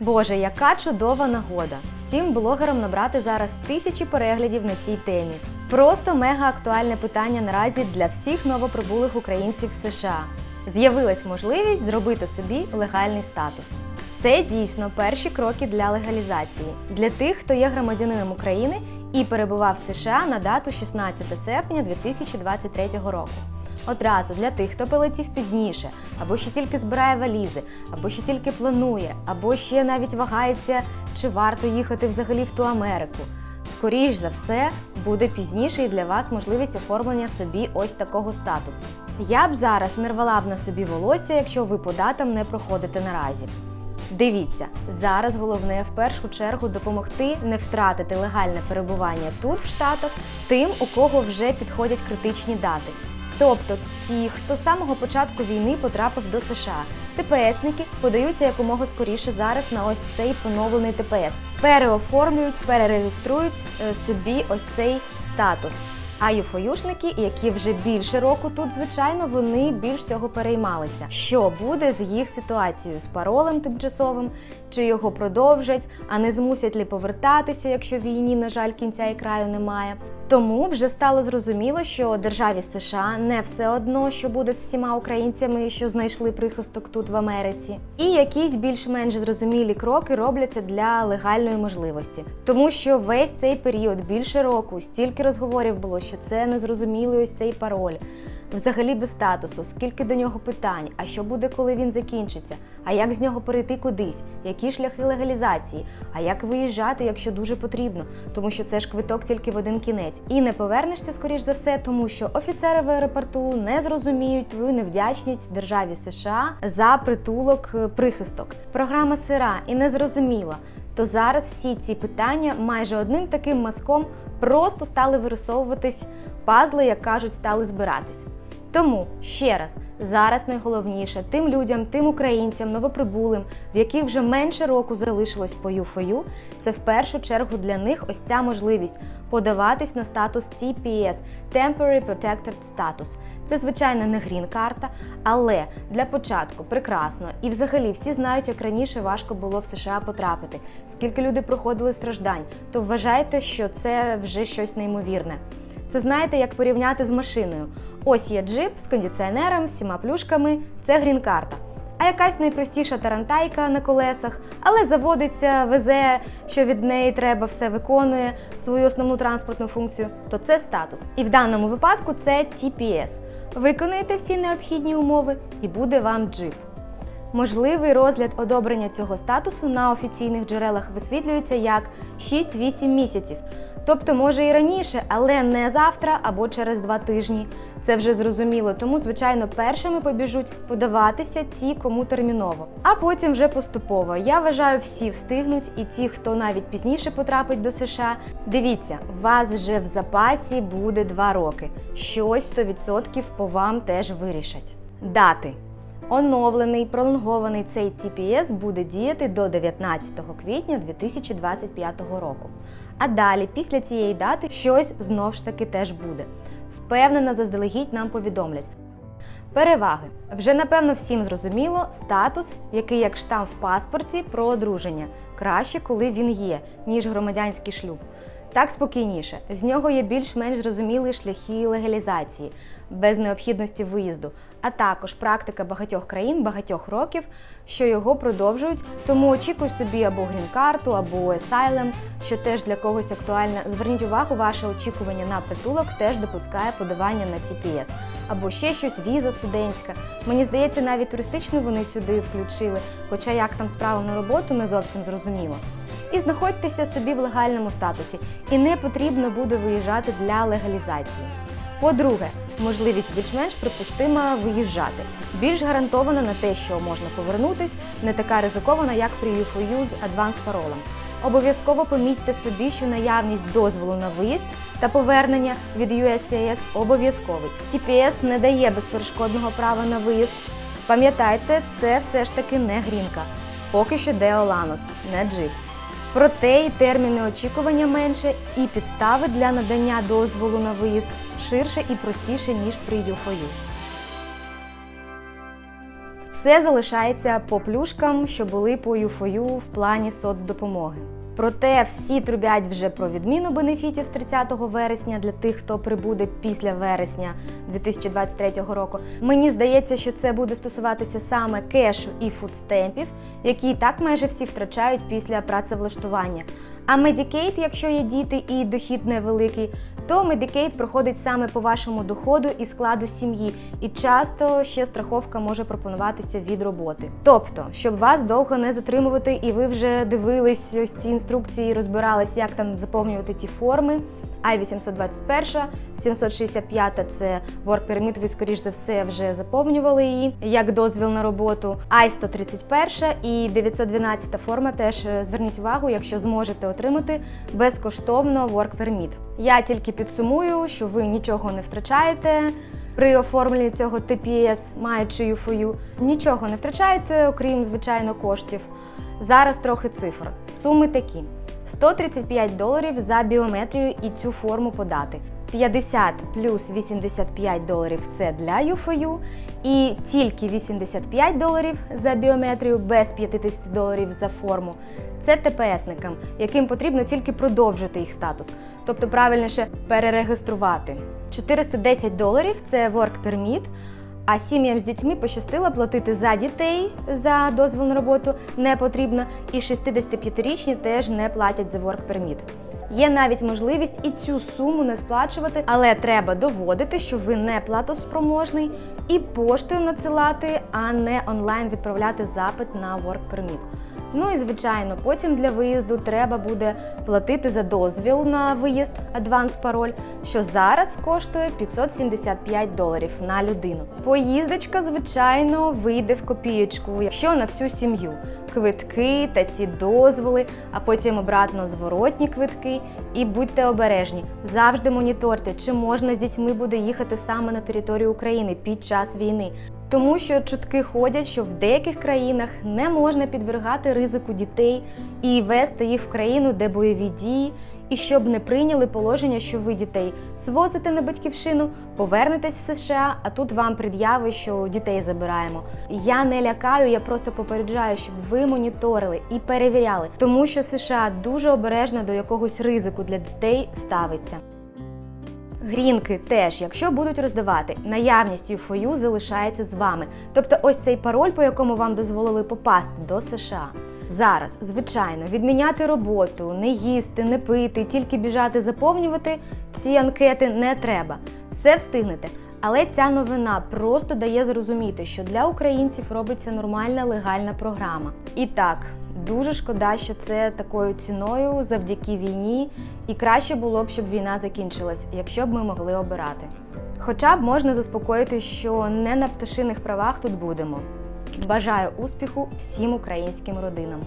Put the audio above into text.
Боже, яка чудова нагода! Всім блогерам набрати зараз тисячі переглядів на цій темі. Просто мега актуальне питання наразі для всіх новоприбулих українців США. З'явилась можливість зробити собі легальний статус. Це дійсно перші кроки для легалізації для тих, хто є громадянином України і перебував в США на дату 16 серпня 2023 року. Одразу для тих, хто полетів пізніше, або ще тільки збирає валізи, або ще тільки планує, або ще навіть вагається, чи варто їхати взагалі в ту Америку. Скоріш за все, буде пізніше і для вас можливість оформлення собі ось такого статусу. Я б зараз не рвала б на собі волосся, якщо ви по датам не проходите наразі. Дивіться, зараз головне в першу чергу допомогти не втратити легальне перебування тут, в Штатах, тим, у кого вже підходять критичні дати. Тобто ті, хто з самого початку війни потрапив до США. ТПСники подаються якомога скоріше зараз на ось цей поновлений ТПС. Переоформлюють, перереєструють е, собі ось цей статус. А юфоюшники, які вже більше року тут, звичайно, вони більш всього переймалися. Що буде з їх ситуацією з паролем тимчасовим, чи його продовжать, а не змусять ли повертатися, якщо війні, на жаль, кінця і краю немає. Тому вже стало зрозуміло, що державі США не все одно, що буде з всіма українцями, що знайшли прихисток тут в Америці, і якісь більш-менш зрозумілі кроки робляться для легальної можливості, тому що весь цей період більше року стільки розговорів було, що це незрозумілий ось цей пароль. Взагалі без статусу, скільки до нього питань, а що буде, коли він закінчиться, а як з нього перейти кудись, які шляхи легалізації, а як виїжджати, якщо дуже потрібно, тому що це ж квиток тільки в один кінець. І не повернешся, скоріш за все, тому що офіцери в аеропорту не зрозуміють твою невдячність державі США за притулок е, прихисток. Програма сира і не зрозуміла. То зараз всі ці питання майже одним таким мазком просто стали вирисовуватись, пазли, як кажуть, стали збиратись. Тому ще раз, зараз найголовніше тим людям, тим українцям, новоприбулим, в яких вже менше року залишилось по ЮФОЮ, це в першу чергу для них ось ця можливість подаватись на статус TPS – Temporary Protected Status. Це звичайно не грін-карта, але для початку прекрасно. І взагалі всі знають, як раніше важко було в США потрапити, скільки люди проходили страждань, то вважайте, що це вже щось неймовірне. Це знаєте, як порівняти з машиною. Ось є джип з кондиціонером, всіма плюшками, це грін-карта. А якась найпростіша тарантайка на колесах, але заводиться, везе, що від неї треба, все виконує свою основну транспортну функцію, то це статус. І в даному випадку це TPS. Виконуєте всі необхідні умови і буде вам джип. Можливий розгляд одобрення цього статусу на офіційних джерелах висвітлюється як 6-8 місяців. Тобто, може і раніше, але не завтра або через два тижні. Це вже зрозуміло, тому, звичайно, першими побіжуть подаватися ті, кому терміново. А потім вже поступово. Я вважаю, всі встигнуть, і ті, хто навіть пізніше потрапить до США. Дивіться, вас вже в запасі буде два роки. Щось 100% по вам теж вирішать. Дати. Оновлений пролонгований цей TPS буде діяти до 19 квітня 2025 року. А далі, після цієї дати, щось знов ж таки теж буде. Впевнена, заздалегідь нам повідомлять. Переваги. Вже напевно всім зрозуміло статус, який як штамп в паспорті про одруження. Краще, коли він є, ніж громадянський шлюб. Так спокійніше. З нього є більш-менш зрозумілі шляхи легалізації, без необхідності виїзду, а також практика багатьох країн багатьох років, що його продовжують. Тому очікуй собі або грін-карту, або есайлем, що теж для когось актуальне. Зверніть увагу, ваше очікування на притулок теж допускає подавання на TPS. Або ще щось, віза студентська. Мені здається, навіть туристичну вони сюди включили, хоча як там справа на роботу не зовсім зрозуміло. І знаходьтеся собі в легальному статусі, і не потрібно буде виїжджати для легалізації. По-друге, можливість більш-менш припустима виїжджати, більш гарантована на те, що можна повернутись, не така ризикована, як при UFOU з адванс паролем. Обов'язково помітьте собі, що наявність дозволу на виїзд та повернення від USCIS обов'язковий. TPS не дає безперешкодного права на виїзд. Пам'ятайте, це все ж таки не грінка. Поки що Деоланос, не джип. Проте і терміни очікування менше, і підстави для надання дозволу на виїзд ширше і простіше, ніж при ЮФОЮ. Все залишається по плюшкам, що були по ЮФОЮ в плані соцдопомоги. Проте всі трубять вже про відміну бенефітів з 30 вересня для тих, хто прибуде після вересня 2023 року. Мені здається, що це буде стосуватися саме кешу і фудстемпів, які і так майже всі втрачають після працевлаштування. А Medicaid, якщо є діти і дохід невеликий, то Medicaid проходить саме по вашому доходу і складу сім'ї, і часто ще страховка може пропонуватися від роботи. Тобто, щоб вас довго не затримувати, і ви вже дивились ось ці інструкції, розбирались, як там заповнювати ті форми. I-821, 765 – це Work Permit, ви, скоріш за все, вже заповнювали її як дозвіл на роботу. I-131 і 912 форма теж е, зверніть увагу, якщо зможете отримати безкоштовно Work Permit. Я тільки підсумую, що ви нічого не втрачаєте. При оформленні цього TPS, маючи UFOU, нічого не втрачаєте, окрім звичайно коштів. Зараз трохи цифр. Суми такі: 135 доларів за біометрію і цю форму подати. 50 плюс 85 доларів це для UFOU, і тільки 85 доларів за біометрію без 50 доларів за форму. Це ТПСникам, яким потрібно тільки продовжити їх статус, тобто правильніше перереєструвати. 410 доларів це Work Permit, а сім'ям з дітьми пощастило платити за дітей за дозвіл на роботу не потрібно, і 65-річні теж не платять за Work Permit. Є навіть можливість і цю суму не сплачувати, але треба доводити, що ви не платоспроможний, і поштою надсилати, а не онлайн відправляти запит на Work Permit. Ну і звичайно, потім для виїзду треба буде платити за дозвіл на виїзд адванс пароль, що зараз коштує 575 доларів на людину. Поїздочка, звичайно, вийде в копієчку, якщо на всю сім'ю. Квитки та ці дозволи, а потім обратно зворотні квитки. І будьте обережні, завжди моніторте, чи можна з дітьми буде їхати саме на територію України під час війни. Тому що чутки ходять, що в деяких країнах не можна підвергати ризику дітей і вести їх в країну, де бойові дії, і щоб не прийняли положення, що ви дітей звозите на батьківщину, повернетесь в США, а тут вам пред'яви, що дітей забираємо. Я не лякаю, я просто попереджаю, щоб ви моніторили і перевіряли, тому що США дуже обережно до якогось ризику для дітей ставиться. Грінки теж, якщо будуть роздавати, наявність UFOU залишається з вами. Тобто ось цей пароль, по якому вам дозволили попасти до США. Зараз, звичайно, відміняти роботу, не їсти, не пити, тільки біжати заповнювати ці анкети не треба. Все встигнете. Але ця новина просто дає зрозуміти, що для українців робиться нормальна легальна програма. І так, дуже шкода, що це такою ціною завдяки війні, і краще було б, щоб війна закінчилась, якщо б ми могли обирати. Хоча б можна заспокоїти, що не на пташиних правах тут будемо. Бажаю успіху всім українським родинам.